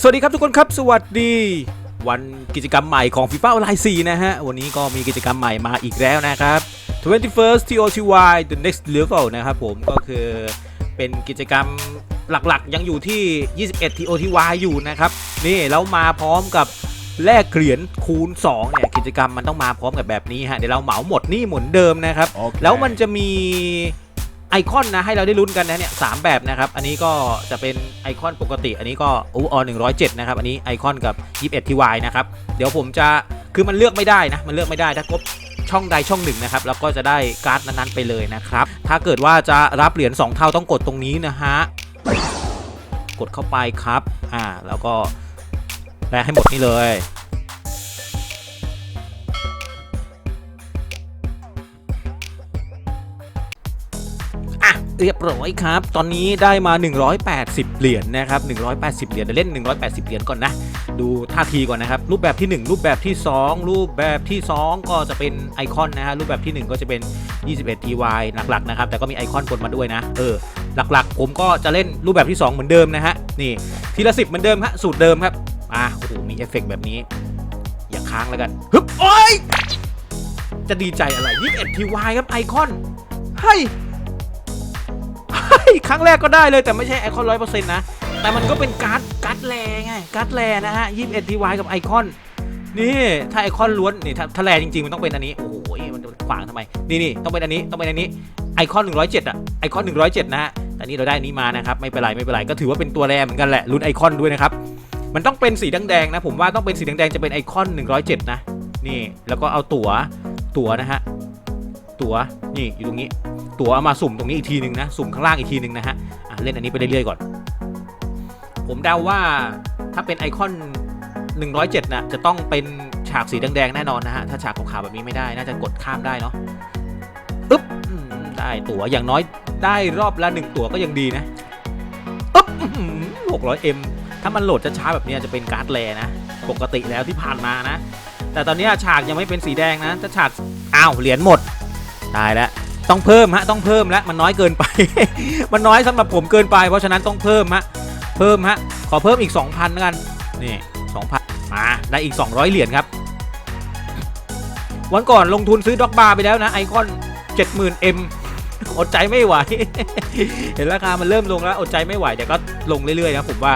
สวัสดีครับทุกคนครับ สวัสดี วันกิจกรรมใหม่ของ FIFA Online 4นะฮะ วันนี้ก็มีกิจกรรมใหม่มาอีกแล้วนะครับ 21st TOTY The Next Level นะครับผมก็คือเป็นกิจกรรมหลักๆ ยังอยู่ที่ 21 TOTY อยู่นะครับ นี่แล้วมาพร้อมกับแลกเหรียญคูณ2เนี่ยกิจกรรมมันต้องมาพร้อมกับแบบนี้ฮะเดี๋ยวเราเหมาหมดนี่เหมือนเดิมนะครับ แล้วมันจะมี ไอคอนนะให้เราได้ลุ้นกันนะเนี่ยสามแบบนะครับ อันนี้ก็จะเป็นไอคอนปกติ อันนี้ก็อูอหนึ่งร้อยเจ็ดนะครับ อันนี้ไอคอนกับ21 TY นะครับ เดี๋ยวผมจะคือมันเลือกไม่ได้นะ มันเลือกไม่ได้ถ้ากบช่องใดช่องหนึ่งนะครับ แล้วก็จะได้การ์ดนั้นๆไปเลยนะครับ ถ้าเกิดว่าจะรับเหรียญ2เท่าต้องกดตรงนี้นะฮะ กดเข้าไปครับ อ่า แล้วก็แลให้หมดนี่เลย เรียบร้อยครับ ตอนนี้ได้มา 180 เหรียญนะครับ 180 เหรียญเดี๋ยวเล่น 180 เหรียญก่อนนะ ดูท่าทีก่อนนะครับ รูปแบบที่ 1 รูปแบบที่ 2 รูปแบบที่ 2 ก็จะเป็นไอคอนนะฮะ รูปแบบที่ 1 ก็จะเป็น 21 TY หลักๆนะครับ แต่ก็มีไอคอนปนมาด้วยนะ เออ หลักๆ ผมก็จะเล่นรูปแบบที่ 2 เหมือนเดิมนะฮะ นี่ ทีละ 10 เหมือนเดิมฮะ สูตรเดิมครับ อะโอ้โห มีเอฟเฟกต์แบบนี้ อย่าค้างแล้วกันฮึบโอ้ยจะดีใจอะไร 21 TY ครับไอคอน เฮ้ยเฮ้ย ครั้งแรกก็ได้เลยแต่ไม่ใช่ไอคอนร้อยเปอร์เซ็นต์นะ แต่มันก็เป็นการ์ดการ์ดแรงไงการ์ดแรนะฮะยี่สิบเอ็ดทีวกับไอคอนนี่ถ้าไอคอนล้วนนี่ถ้าถ้าแรจริงๆมันต้องเป็นอันนี้โอ้โหมันขวางทำไมนี่นี่ต้องเป็นอันนี้ต้องเป็นอันนี้ไอคอนหนึ่งร้อยเจ็ดอะไอคอนหนึ่งร้อยเจ็ดนะฮะแต่นี่เราได้อนี้มานะครับไม่เป็นไรไม่เป็นไรก็ถือว่าเป็นตัวแรเหมือนกันแหละรุ่นไอคอนด้วยนะครับมันต้องเป็นสีแดงๆนะผมว่าต้องเป็นสีแดงๆจะเป็นไอคอน107นะนี่แล้วก็เอาตั๋วตั๋วนะฮะตั๋วนี่อยู่ตรงนี้ ตั๋วเอามาสุ่มตรงนี้อีกทีหนึ่งนะ สุ่มข้างล่างอีกทีหนึ่งนะฮะเล่นอันนี้ไปเรื่อยๆก่อน ผมเดาว่าถ้าเป็นไอคอน 107นะจะต้องเป็นฉากสีแดงๆแน่นอนนะฮะ ถ้าฉากขาวๆแบบนี้ไม่ได้ น่าจะกดข้ามได้เนาะปึ๊บได้ตั๋วอย่างน้อยได้รอบละหนึ่งตั๋วก็ยังดีนะปึ๊บหกร้อยเอ็มถ้ามันโหลดช้าๆแบบนี้จะเป็นการ์ดแรนะ ปกติแล้วที่ผ่านมานะ แต่ตอนนี้ฉากยังไม่เป็นสีแดงนะถ้าฉากอ้าวเหรียญหมดตายแล้ว ต้องเพิ่มฮะต้องเพิ่มแล้วมันน้อยเกินไป มันน้อยสำหรับผมเกินไป เพราะฉะนั้นต้องเพิ่มฮะเพิ่มฮะขอเพิ่มอีก 2,000แล้วกันนี่2,000มาได้อีก 200 เหรียญครับ วันก่อนลงทุนซื้อด็อกบาร์ไปแล้วนะไอคอน 70,000M อดใจไม่ไหว เห็นราคามันเริ่มลงแล้วอดใจไม่ไหวเดี๋ยวก็ลงเรื่อยๆนะผมว่า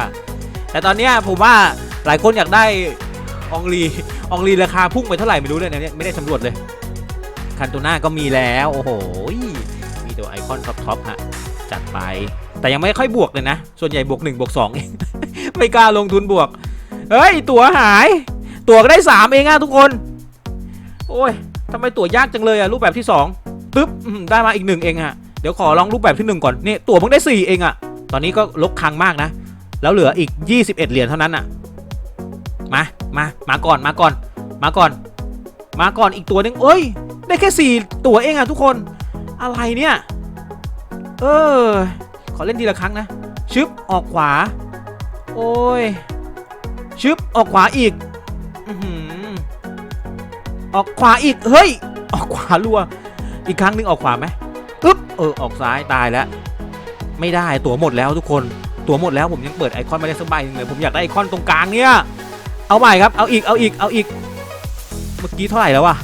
แต่ตอนนี้ผมว่าหลายคนอยากได้อองลีอองลีราคาพุ่งไปเท่าไหร่ไม่รู้เลยนะเนี่ยไม่ได้สำรวจเลย คันโตน่าก็มีแล้ว โอ้โห มีตัวไอคอนท็อปท็อปฮะ จัดไป แต่ยังไม่ค่อยบวกเลยนะ ส่วนใหญ่บวก1บวก2เองไม่กล้าลงทุนบวก เฮ้ย ตั๋วหาย ตั๋วก็ได้ 3 เองอะทุกคน โอ้ยทำไมตั๋วยากจังเลยอะรูปแบบที่2ปึ๊บได้มาอีกหนึ่งเองอะเดี๋ยวขอลองรูปแบบที่ 1 ก่อนนี่ตั๋วเพิ่งได้ 4 เองอะตอนนี้ก็ลกคังมากนะ แล้วเหลืออีก 21 เหรียญเท่านั้นอะมา มา มาก่อนมาก่อน มาก่อน มาก่อนอีกตัวหนึงเอ้ย ได้แค่ 4 ตัวเองอะทุกคน อะไรเนี่ย เออ ขอเล่นทีละครั้งนะ ชึบ ออกขวา โอ้ย ชึบ ออกขวาอีกออกขวาอีก เฮ้ย ออกขวารัว อีกครั้งหนึงออกขวาไหมปึ๊บ เออ ออกซ้ายตายแล้ว ไม่ได้ตั๋วหมดแล้วทุกคน ตั๋วหมดแล้วผมยังเปิดไอคอนไม่ได้สักใบหนึงเลย ผมอยากได้ไอคอนตรงกลางเนี่ย เอาใหม่ครับ เอาอีก เอาอีก เอาอีก เมื่อกี้เท่าไหร่แล้ววะ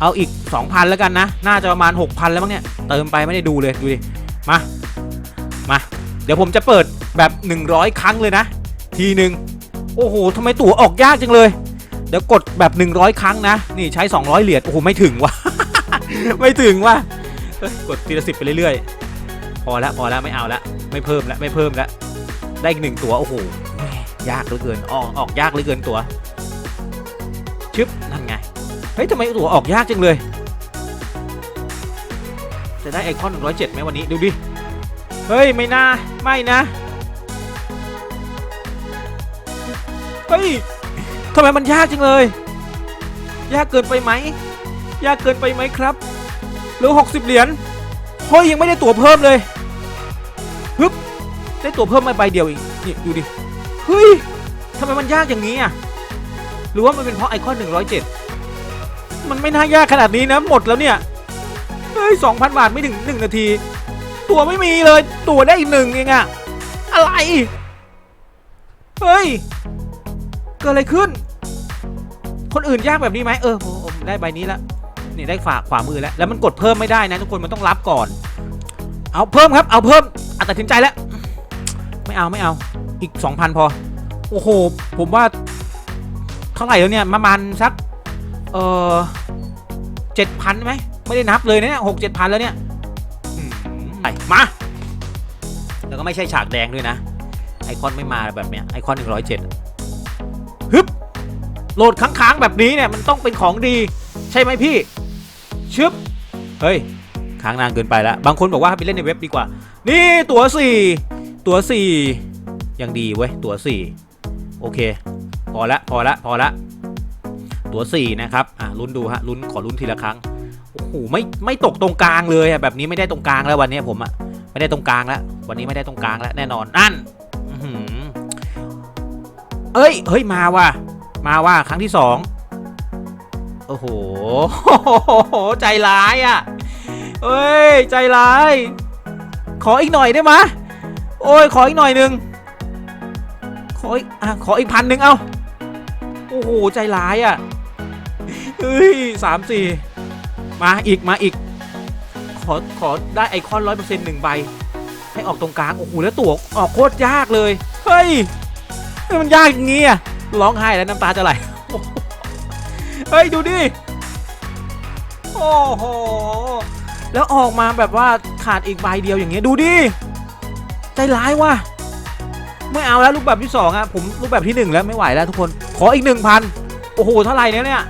เอาอีก 2,000 แล้วกันนะ น่าจะประมาณ 6,000 แล้วมั้งเนี่ย เติมไปไม่ได้ดูเลย ดูดิ มา มา เดี๋ยวผมจะเปิดแบบ 100 ครั้งเลยนะ ทีหนึ่งโอ้โหทำไมตั๋วออกยากจังเลย เดี๋ยวกดแบบ 100 ครั้งนะ นี่ใช้ 200 เหรียญ โอ้โห ไม่ถึงวะ ไม่ถึงวะกดทีละสิบไปเรื่อยๆ พอแล้วพอแล้วไม่เอาละ ไม่เพิ่มล้วไม่เพิ่มล้วได้อีกหนึ่งตั๋วโอ้โห ยากเหลือเกิน ออก ออกยากเหลือเกินตั๋ว เฮ้ยทำไมตัวออกยากจังเลย จะได้ไอคอน 107ไหมวันนี้ ดูดิ เฮ้ย ไม่น่า ไม่นะ เฮ้ยทำไมมันยากจังเลย ยากเกินไปไหม ยากเกินไปไหมครับหลือ 60 เหรียญเฮ้ยยังไม่ได้ตั๋วเพิ่มเลยฮึบได้ตั๋วเพิ่มมาใบเดียวอีกนี่ดูดิเฮ้ยทำไมมันยากอย่างนี้อะหรือว่ามันเป็นเพราะไอคอน107 มันไม่น่ายากขนาดนี้นะ หมดแล้วเนี่ย เฮ้ย2,000บาทไม่ถึง1นาที ตัวไม่มีเลย ตัวได้อีกหนึ่งเองอะอะไร เฮ้ย เกิดอะไรขึ้น คนอื่นยากแบบนี้ไหมเออผมได้ใบนี้ล้วนี่ได้ฝากขวามือแล้ว แล้วมันกดเพิ่มไม่ได้นะทุกคนมันต้องรับก่อน เอาเพิ่มครับ เอาเพิ่มอะตัดสินใจแล้ว ไม่เอาไม่เอา อีก 2,000 พอ โอ้โห ผมว่าเท่าไหร่แล้วเนี่ยประมาณสัก เออเจ็ดพันไหมไม่ได้นับเลยนะเนี่ยหกเจ็ดพันแล้วเนี่ยอืมไปมา แล้วก็ไม่ใช่ฉากแดงด้วยนะ ไอคอนไม่มาแบบเนี้ยไอคอนหนึ่งร้อยเจ็ดฮึบโหลดค้างๆแบบนี้เนี่ยมันต้องเป็นของดี ใช่ไหมพี่ชึบเฮ้ยค้างนานเกินไปแล้ว บางคนบอกว่าให้ไปเล่นในเว็บดีกว่า นี่ตัวสี่ตัวสี่ยังดีเว้ยตัวสี่โอเค พอละพอละพอละ ตัวสี่นะครับอะลุ้นดูฮะลุ้นขอลุ้นทีละครั้งโอ้โหไม่ไม่ตกตรงกลางเลยอะแบบนี้ไม่ได้ตรงกลางแล้ววันนี้ผมอะไม่ได้ตรงกลางแล้ววันนี้ไม่ได้ตรงกลางแล้วแน่นอนนั่นอเอ้ยเฮ้ยมาว่ะมาว่าครั้งที่สองโอ้โหใจร้ายอะเอ้ยใจร้าย ขออีกหน่อยได้ไหมโอ้ยขออีกหน่อยหนึงขออีกอะขออีกพันหนึ่งเอาโอ้โหใจร้ายอะ เฮ้ยสามสี่มาอีกมาอีก ขอขอได้ไอคอนร้อยเปอร์เซ็นต์หนึ่งใบ ให้ออกตรงกลาง โอ้โห แล้วตัวออกโคตรยากเลย เฮ้ย มันยากอย่างงี้อะร้องไห้แล้วน้ำตาจะไหล เฮ้ย ดูดิ โอ้โห แล้วออกมาแบบว่าขาดอีกใบเดียวอย่างเงี้ยดูดิ ใจร้ายว่ะไม่เอาแล้วรูปแบบที่สองอะผมรูปแบบที่หนึ่งแล้วไม่ไหวแล้วทุกคนขออีกหนึ่งพันโอ้โหเท่าไหร่เนี่ยเนี่ย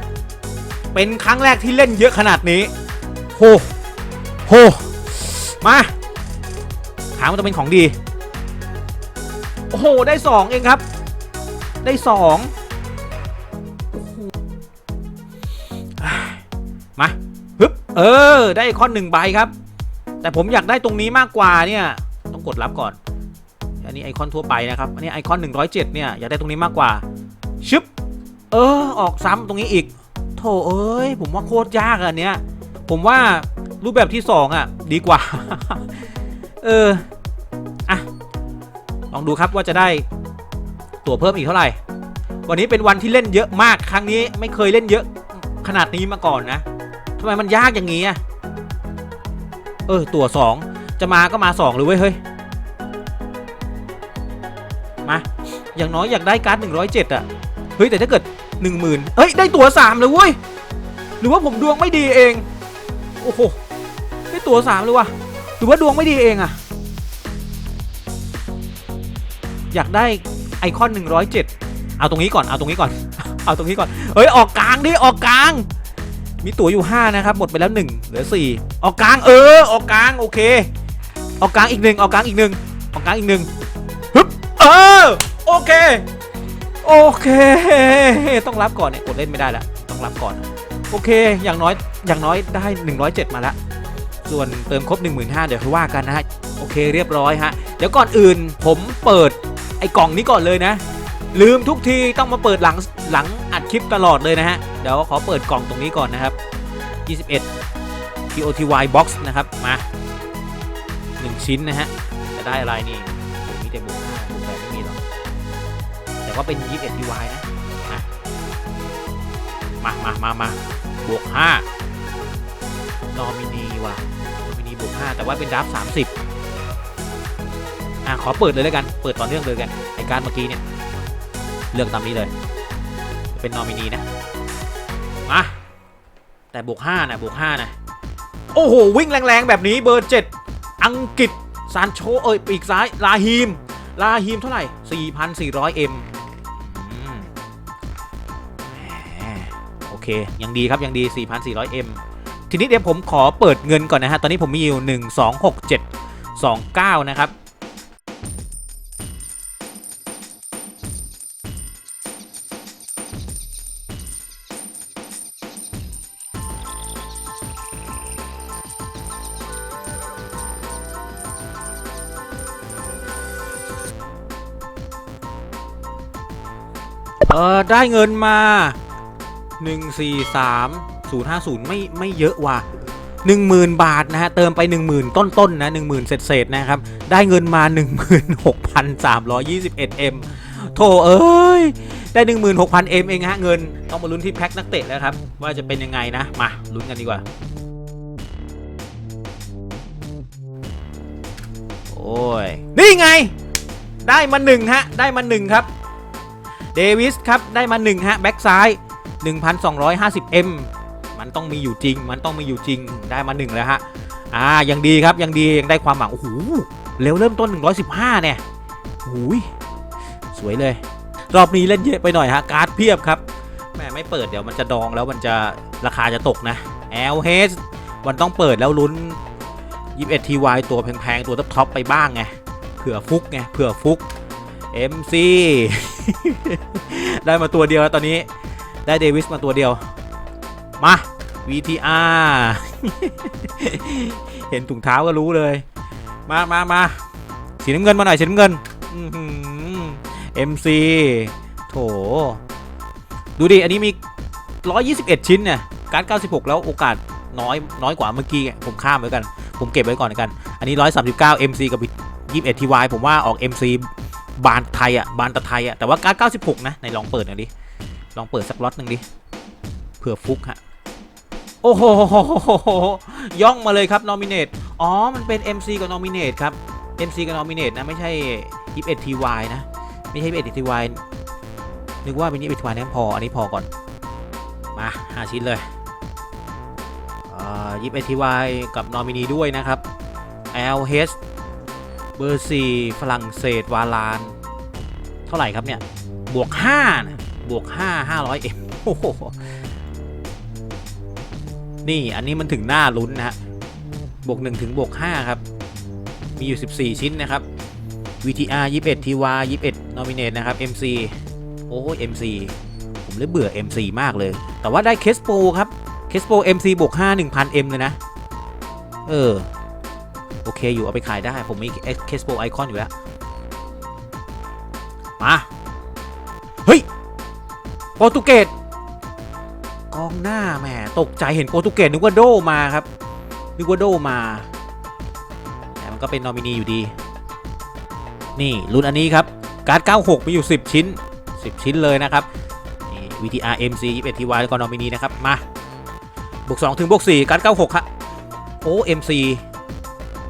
เป็นครั้งแรกที่เล่นเยอะขนาดนี้โหโหมาถามันจะเป็นของดี โอ้โห ได้สองเองครับ ได้สองมาฮึบเออ ได้ข้อหนึ่งใบครับ แต่ผมอยากได้ตรงนี้มากกว่าเนี่ย ต้องกดรับก่อน อันนี้ไอคอนทั่วไปนะครับ อันนี้ไอคอน107เนี่ย อยากได้ตรงนี้มากกว่า ชึบ เออ ออกซ้ำตรงนี้อีก โถเอ้ยผมว่าโคตรยากอันเนี้ยผมว่ารูปแบบที่สองอะ ดีกว่า เอออะลองดูครับว่าจะได้ตั๋วเพิ่มอีกเท่าไหร่ วันนี้เป็นวันที่เล่นเยอะมากครั้งนี้ไม่เคยเล่นเยอะขนาดนี้มาก่อนนะทำไมมันยากอย่างนี้อะเออตั๋วสองจะมาก็มาสองเลยเว้ยเฮ้ยมาอย่างน้อยอยากได้การ์ด107อะเฮ้ยแต่ถ้าเกิด 10,000เฮ้ย ได้ตั๋ว3เลยเว้ย หรือว่าผมดวงไม่ดีเอง โอ้โห ได้ตั๋ว3เลยว่ะ หรือว่าดวงไม่ดีเองอะอยากได้ไอคอน107เอาตรงนี้ก่อน เอาตรงนี้ก่อน เอาตรงนี้ก่อน เฮ้ย ออกกลางดิ ออกกลาง มีตั๋วอยู่5นะครับ หมดไปแล้ว1เหลือ4ออกกลาง เออ ออกกลาง โอเค ออกกลางอีกหนึ่งออกกลางอีกหนึ่งออกกลางอีกหนึ่งฮึบเออ โอเค โอเค ต้องรับก่อนเนี่ยกดเล่นไม่ได้แล้วต้องรับก่อน โอเค อย่างน้อยอย่างน้อยได้ 107 มาแล้วส่วนเติมครบ 15,000เดี๋ยวค่อยว่ากันนะฮะโอเคเรียบร้อยฮะเดี๋ยวก่อนอื่นผมเปิดไอ้กล่องนี้ก่อนเลยนะ ลืมทุกทีต้องมาเปิดหลังหลังอัดคลิปตลอดเลยนะฮะเดี๋ยวขอเปิดกล่องตรงนี้ก่อนนะครับ 21 TOTY box นะครับมา 1 ชิ้นนะฮะจะได้อะไรนี่มีแต่บวก5บวก8ไม่หรอก แต่ว่าเป็น 21 TY นะมามามามาบวก5นอมินีว่ะนอมินีบวก 5 แต่ว่าเป็นดับ30 อะ ขอเปิดเลยแล้วกัน เปิดต่อเนื่องเลยกันไอการเมื่อกี้เนี่ย เลือกตามนี้เลย เป็นนอมินีนะ มา แต่บวก5นะบวก5นะ โอ้โห วิ่งแรงๆ แบบนี้เบอร์ 7 อังกฤษซานโช เอ้ย ปีกซ้าย ลาฮีม ลาฮีมเท่าไหร่ 4,400M เค ยังดีครับ ยังดี 4,400M ทีนี้เดี๋ยวผมขอเปิดเงินก่อนนะฮะ ตอนนี้ผมมีอยู่ 1 2 6 7 2 9 นะครับเออได้เงินมา 1 4 3 0 5 0ไม่ไม่เยอะว่ะ10,000บาทนะฮะเติมไป10,000ต้นๆนนะ10,000เศษๆนะครับ ได้เงินมา 16,321M โถเอ้ย ได้16,000เอ็มเองฮะเงินต้องมาลุ้นที่แพ็คนักเตะแล้วครับ ว่าจะเป็นยังไงนะ มาลุ้นกันดีกว่า โอ้ย นี่ไง ได้มาหนึ่งฮะ ได้มาหนึ่งครับเดวิสครับได้มาหนึ่งฮะแบ็กซ้าย 1,250 M มันต้องมีอยู่จริง มันต้องมีอยู่จริงได้มาหนึ่งแล้วฮะอ่ายังดีครับยังดียังได้ความหวังโอ้โหเร็วเริ่มต้น 115 เนี่ยหูยสวยเลย รอบนี้เล่นเยอะไปหน่อยฮะการ์ดเพียบครับแม่ไม่เปิดเดี๋ยวมันจะดองแล้วมันจะราคาจะตกนะ LH มันต้องเปิดแล้วลุ้น 21 TY ตัวแพงๆ ตัวท็อปๆไปบ้างไงเผื่อฟุกไงเผื่อฟุก MC ได้มาตัวเดียวแล้วตอนนี้ ได้เดวิสมาตัวเดียว มา VTR เห็นถุงเท้าก็รู้เลย มามามาสีน้ำเงินมาหน่อยสีน้ำเงินอื้อหือ MC โถ ดูดิ อันนี้มี 121 ชิ้นเนี่ย การ 96 แล้วโอกาสน้อยน้อยกว่าเมื่อกี้ ผมข้ามไว้กัน ผมเก็บไว้ก่อนกัน อันนี้ 139 MC กับ 21 TY ผมว่าออก MC บานไทยอะ บานตะไทยอะ แต่ว่าการ 96 นะไหนลองเปิดหน่อยดิ ลองเปิดสักล็อตหนึ่งดิ เผื่อฟุกฮะ โอ้โห ย่องมาเลยครับนอมิเนตอ๋อ มันเป็น MC กับนอมิเนตครับ MC กับนอมิเนตนะ ไม่ใช่ 21 TY นะ ไม่ใช่ 21 TY นึกว่าเป็น 21 TY นั้นพอ อันนี้พอก่อน มา5ชิ้นเลยยิปเอ่า21 TY กับนอมินีด้วยนะครับ LH เบอร์ 4 ฝรั่งเศสวาลาน เท่าไหร่ครับเนี่ย บวก5นะ บวก 5 500 M โอ้โห นี่อันนี้มันถึงหน้าลุ้นนะฮะ บวก 1 ถึงบวก 5 ครับ มีอยู่ 14 ชิ้นนะครับ VTR 21 TY 21 Nominate นะครับ MC โอ้ย MC ผมเลยเบื่อ MC มากเลย แต่ว่าได้เคสโปครับเคสโป MC บวก 5 1,000 M เลยนะ เออ โอเคอยู่เอาไปขายได้ ผมมีเคสโปไอคอนอยู่แล้ว มา เฮ้ย รตุเกสกองหน้าแหมตกใจเห็นโปรตุเกสนึกว่าโดมาครับนึกว่าโดมาแต่มันก็เป็นนอมินีอยู่ดี นี่รุ่นอันนี้ครับการ์ด 96 มีอยู่ 10 ชิ้น 10 ชิ้นเลยนะครับนี่ VTR MC 21 TY แล้วก็นอมินีนะครับมาบวก2ถึงบวก4การ์ด 96ครับโอ้ MC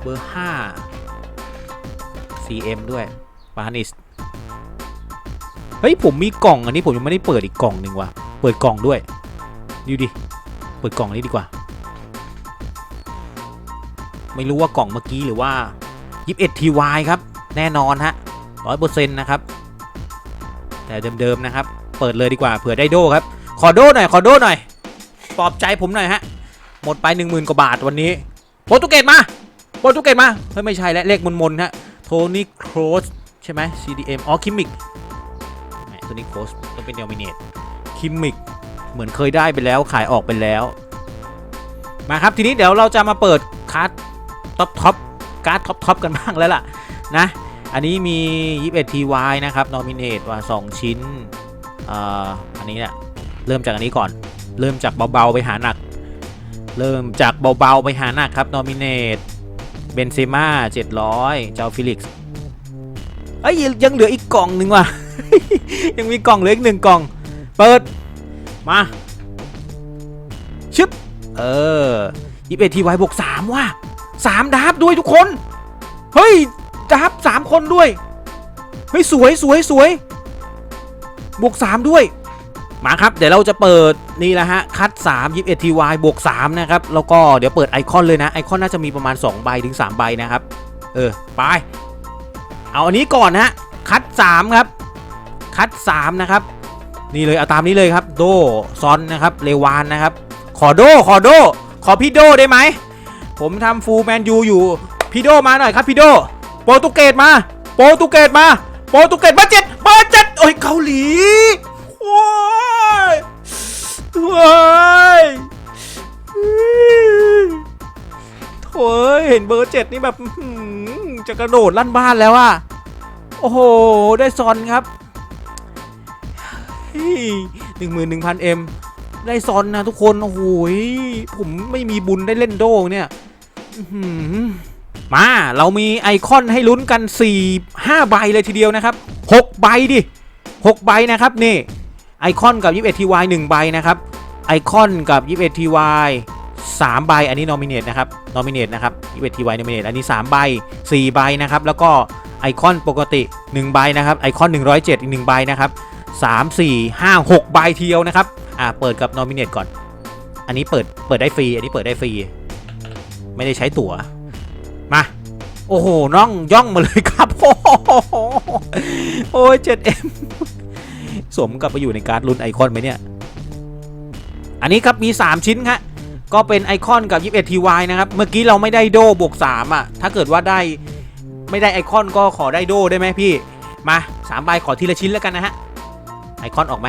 เบอร์ 5 CM ด้วยปานิส เฮ้ยผมมีกล่องอันนี้ผมยังไม่ได้เปิดอีกกล่องหนึ่งว่ะ เปิดกล่องด้วยดูดิ เปิดกล่องนี้ดีกว่า ไม่รู้ว่ากล่องเมื่อกี้หรือว่า 21 TY ครับ แน่นอนฮะร้อยเปอร์เซ็นต์นะครับ แต่เดิมๆนะครับ เปิดเลยดีกว่าเผื่อได้โดครับ ขอโดหน่อย ขอโดหน่อย ปลอบใจผมหน่อยฮะ หมดไป 10,000 กว่าบาทวันนี้โปรตุเกสมาโปรตุเกสมา เฮ้ยไม่ใช่และเลขมนๆฮะ โทนี่โครสใช่ไหม CDM อ๋อคิมมิก โทนี่โคสต้องเป็นเดลมิเนตคิมมิกเหมือนเคยได้ไปแล้วขายออกไปแล้ว มาครับทีนี้เดี๋ยวเราจะมาเปิดคัสท็อปท็อปการ์ดท็อปท็อปกันบ้างแล้วล่ะนะอันนี้มี 21 TY นะครับ Nominate ว่า 2 ชิ้นอ่อันนี้เนี่ยเริ่มจากอันนี้ก่อน เริ่มจากเบาๆไปหาหนัก เริ่มจากเบาๆไปหาหนักครับ Nominate เบนเซม่า700 เจ้าฟิลิกซ์เอ้ยยังเหลืออีกกล่องหนึ่งว่ะ ยังมีกล่องเหลืออีกหนึ่งกล่อง เปิด มาชึบเออ21 TY บวก3ว่ะสามดับด้วยทุกคน เฮ้ยดับสามคนด้วย เฮ้ย สวยสวยสวยบวก3ด้วย มาครับ เดี๋ยวเราจะเปิดนี่แหละฮะ คัด3 21 TY บวก3นะครับ แล้วก็เดี๋ยวเปิดไอคอนเลยนะ ไอคอนน่าจะมีประมาณ 2 ใบถึง 3 ใบนะครับ เออ ไป เอาอันนี้ก่อนนะฮะคัด 3 ครับ คัด3นะครับนี่เลยเอาตามนี้เลยครับ โดซอนนะครับเลวานนะครับ ขอโดขอโด ขอพี่โดได้ไหมผมทำฟูลแมนยูอยู่พี่โดมาหน่อยครับพี่โดโปรตุเกสมา โปรตุเกสมาโปรตุเกสมาเจ็ดมาเจ็ดโอ้ยเกาหลีโอ้ยโอ้ยโถ่เอ้ยเห็นเบอร์เจ็ดนี่แบบจะกระโดดลั่นบ้านแล้วอะโอ้โห ได้ซอนครับ หนึ่งหมื่นหนึ่งพันเอ็มได้ซอนนะทุกคน โอ้โหผมไม่มีบุญได้เล่นโดเนี่ยมา เรามีไอคอนให้ลุ้นกัน 4 5 ใบเลยทีเดียวนะครับ 6 ใบดิ 6 ใบนะครับ นี่ ไอคอนกับ 21TY 1ใบนะครับ ไอคอนกับ 21TY 3 ใบ อันนี้ nominate นะครับ nominate นะครับ 21TY nominate อันนี้ 3 ใบ 4 ใบนะครับ แล้วก็ไอคอนปกติ 1 ใบนะครับ ไอคอน 107 อีก 1 ใบนะครับ 3 4 5 6ใบเทียวนะครับ อ่า เปิดกับ nominate ก่อน อันนี้เปิด เปิดได้ฟรี อันนี้เปิดได้ฟรี ไม่ได้ใช้ตั๋ว มา โอ้โห น้องย่องมาเลยครับ โอ้โหโอ้ย 7M สมกับไปอยู่ในการ์ดรุ่นไอคอนไหมเนี่ย อันนี้ครับมี 3 ชิ้นครับก็เป็นไอคอนกับ 21TY นะครับ เมื่อกี้เราไม่ได้โดบวก3อะ ถ้าเกิดว่าได้ไม่ได้ไอคอนก็ขอได้โดได้ไหมพี่ มา3ใบขอทีละชิ้นแล้วกันนะฮะ ไอคอนออกไหม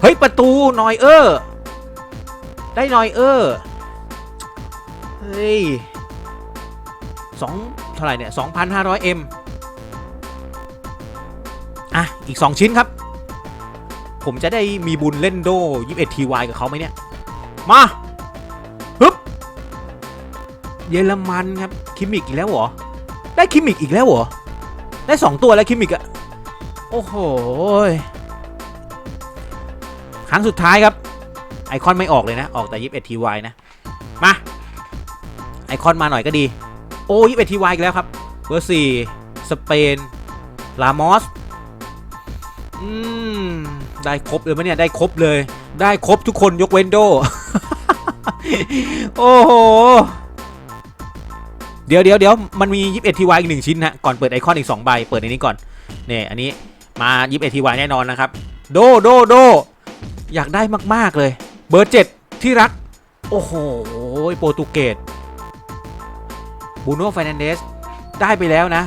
เฮ้ย ประตูนอยเออร์ ได้นอยเออร์ เฮ้ยสองเท่าไหร่เนี่ย 2,500M อะ อีก 2 ชิ้นครับ ผมจะได้มีบุญเล่นโด 21TY กับเขาไหมเนี่ย มาฮึบเยอรมันครับ คิมิกอีกแล้วเหรอ ได้คิมิกอีกแล้วเหรอ ได้ 2 ตัวแล้วคิมิกอะโอ้โห รั้งสุดท้ายครับ ไอคอนไม่ออกเลยนะ ออกแต่ 21TY นะ มา ไอคอนมาหน่อยก็ดี โอ้ 21TY อีกแล้วครับ เบอร์สี่สเปน ลามอส อืม ได้ครบเลยไหมเนี่ย ได้ครบเลย ได้ครบทุกคนยกเว้นโด โอ้โห เดี๋ยวเดี๋ยวเดี๋ยวมันมี 21TY อีวอีกหนึ่งชิ้นนะก่อนเปิดไอคอนอีก2ใบ เปิดในนี้ก่อน เนี่ย อันนี้มา 21TY แน่นอนนะครับ โด โด โด อยากได้มากๆเลย เบอร์7ที่รัก โอ้โหโปรตุเกสบูโน่ฟแนนเดสได้ไปแล้วนะ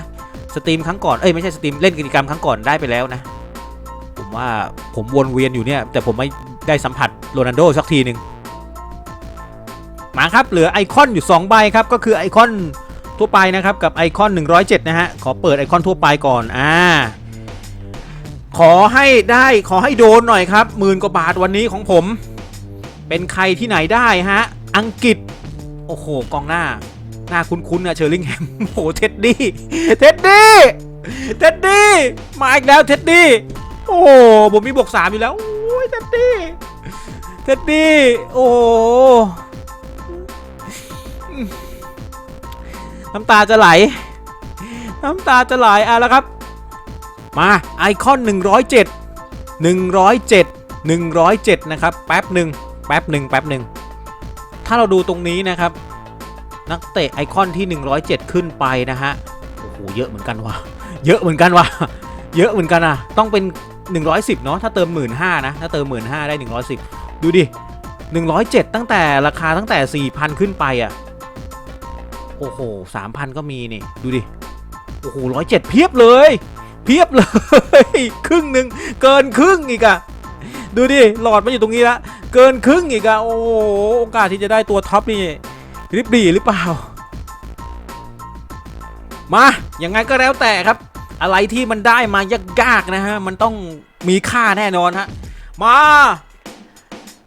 สตรีมครั้งก่อน เอ้ยไม่ใช่สตรีมเล่นกิจกรรมครั้งก่อนได้ไปแล้วนะ ผมว่าผมวนเวียนอยู่เนี่ย แต่ผมไม่ได้สัมผัสโรนัลโดสักทีหนึ่งมาครับเหลือไอคอนอยู่ 2 ใบครับ ก็คือไอคอนทั่วไปนะครับ กับไอคอน 107 นะฮะ ขอเปิดไอคอนทั่วไปก่อน อ่า ขอให้ได้ขอให้โดนหน่อยครับหมื่นกว่าบาทวันนี้ของผม เป็นใครที่ไหนได้ฮะ อังกฤษ โอ้โห กองหน้า หน้าคุ้นๆนะเชอร์ลิงแฮมโอ้โหเท็ดดี้เท็ดดี้เท็ดดี้มาอีกแล้วเท็ดดี้โอ้โหผมมีบวกสามอยู่แล้วโอ้ยเท็ดดี้เท็ดดี้โอ้โหน้ำตาจะไหล น้ำตาจะไหลอะแล้วครับ มาไอคอน 107 107 107 นะครับ แป๊บหนึ่งแป๊บหนึ่งแป๊บหนึ่งถ้าเราดูตรงนี้นะครับ นักเตะไอคอนที่ 107 ขึ้นไปนะฮะโอ้โหเยอะเหมือนกันว่ะเยอะเหมือนกันว่ะเยอะเหมือนกันอะต้องเป็น 110 เนาะถ้าเติม 15,000นะถ้าเติม 15,000ได้ 110 ดูดิ 107 ตั้งแต่ราคาตั้งแต่ 4,000 ขึ้นไปอะโอ้โห3,000 ก็มีนี่ ดูดิ โอ้โห107 เพียบเลย เพียบเลย ครึ่งหนึ่งเกินครึ่งอีกอะดูดิหลอดมันอยู่ตรงนี้ละเกินครึ่งอีกอะโอ้โหโอกาสที่จะได้ตัวท็อปนี่ริบดีหรือเปล่า มาอย่างไงก็แล้วแต่ครับ อะไรที่มันได้มายากๆนะฮะมันต้องมีค่าแน่นอนฮะมา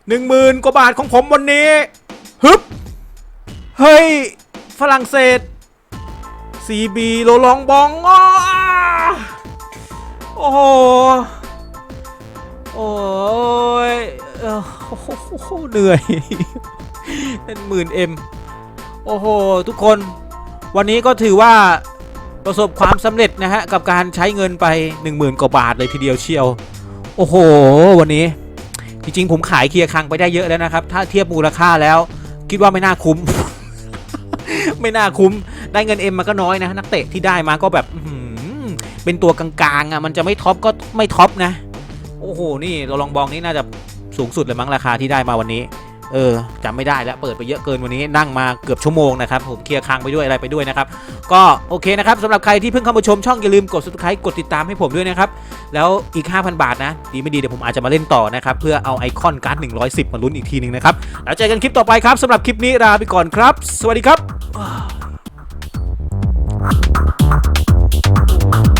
หนึ่งหมื่นกว่าบาทของผมวันนี้ฮึบเฮ้ยฝรั่งเศส CB โลลองบองอ้า โอ้โห โอ้ยเอ่อโอ้โหเหนื่อยเป็นหมื่นเอ็มโอ้โห ทุกคน วันนี้ก็ถือว่าประสบความสำเร็จนะฮะ กับการใช้เงินไป 10,000 กว่าบาทเลยทีเดียวเชียว โอ้โห วันนี้ จริงๆ ผมขายเคลียร์คังไปได้เยอะแล้วนะครับ ถ้าเทียบมูลค่าแล้ว คิดว่าไม่น่าคุ้ม ไม่น่าคุ้ม ได้เงินเอ็มมาก็น้อยนะ นักเตะที่ได้มาก็แบบ เป็นตัวกลางๆอะมันจะไม่ท็อปก็ไม่ท็อปนะ โอ้โหนี่เราลองบองนี่น่าจะสูงสุดเลยมั้งราคาที่ได้มาวันนี้ เออจำไม่ได้แล้วเปิดไปเยอะเกินวันนี้นั่งมาเกือบชั่วโมงนะครับผมเคลียร์ค้างไปด้วยอะไรไปด้วยนะครับก็โอเคนะครับสำหรับใครที่เพิ่งเข้ามาชมช่องอย่าลืมกด subscribe กดติดตามให้ผมด้วยนะครับแล้วอีก 5,000 บาทนะ ดีไม่ดีเดี๋ยวผมอาจจะมาเล่นต่อนะครับเพื่อเอาไอคอนการ์ด110 มาลุ้นอีกทีหนึ่งนะครับแล้วเจอกันคลิปต่อไปครับสำหรับคลิปนี้ลาไปก่อนครับ สวัสดีครับ